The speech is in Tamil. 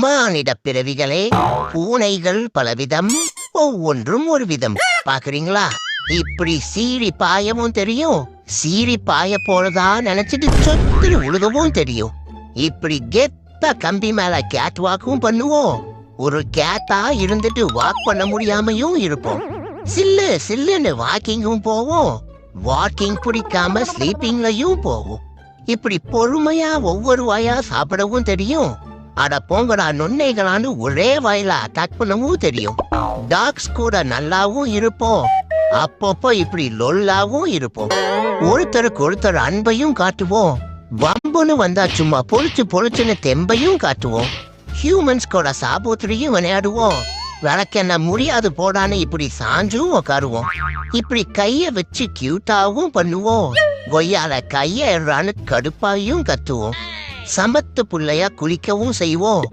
மானிட பிறவிகளே பூனைகள் பலவிதம் ஒவ்வொன்றும் ஒரு விதம் பாக்குறீங்களா இப்படி சீரி பாயவும் தெரியும். சீரி பாய போலதான் நினைச்சிட்டு சொத்துரு உழுகவும் தெரியும். இப்படி கெத்தா கம்பி மேல கேட் வாக்கும் பண்ணுவோம். ஒரு கேட்டா இருந்துட்டு வாக் பண்ண முடியாமையும் இருப்போம். சில்லு சில்லுன்னு வாக்கிங்கும் போவோம். வாக்கிங் பிடிக்காம ஸ்லீப்பிங்லயும் போவோம். இப்படி பொறுமையா ஒவ்வொரு வாயா சாப்பிடவும் தெரியும். அட போங்கடா நொன்னைகளான்னு ஒரே வாயில? அட்டாக் பண்ணவும் தெரியும். டாக்ஸ் கூட நல்லாவும் இருப்போம். அப்பப்போ இப்படி லொல்லாவும் இருப்போம். ஒருத்தருக்கு ஒருத்தர் அன்பையும் காட்டுவோம். வம்புன்னு வந்தா சும்மா பொழிச்சு பொழிச்சுன்னு தெம்பையும் காட்டுவோம். ஹியூமன்ஸ் கூட சாபோத்திரியும் விளையாடுவோம். விளக்கென்ன முடியாது போடான்னு இப்படி சாஞ்சும் உக்காருவோம். இப்படி கைய வச்சு கியூட்டாவும் பண்ணுவோம். கொய்யால கைய எறான்னு கடுப்பாயும் கத்துவோம். சமத்து புள்ளையா குளிக்கவும் செய்வோம்.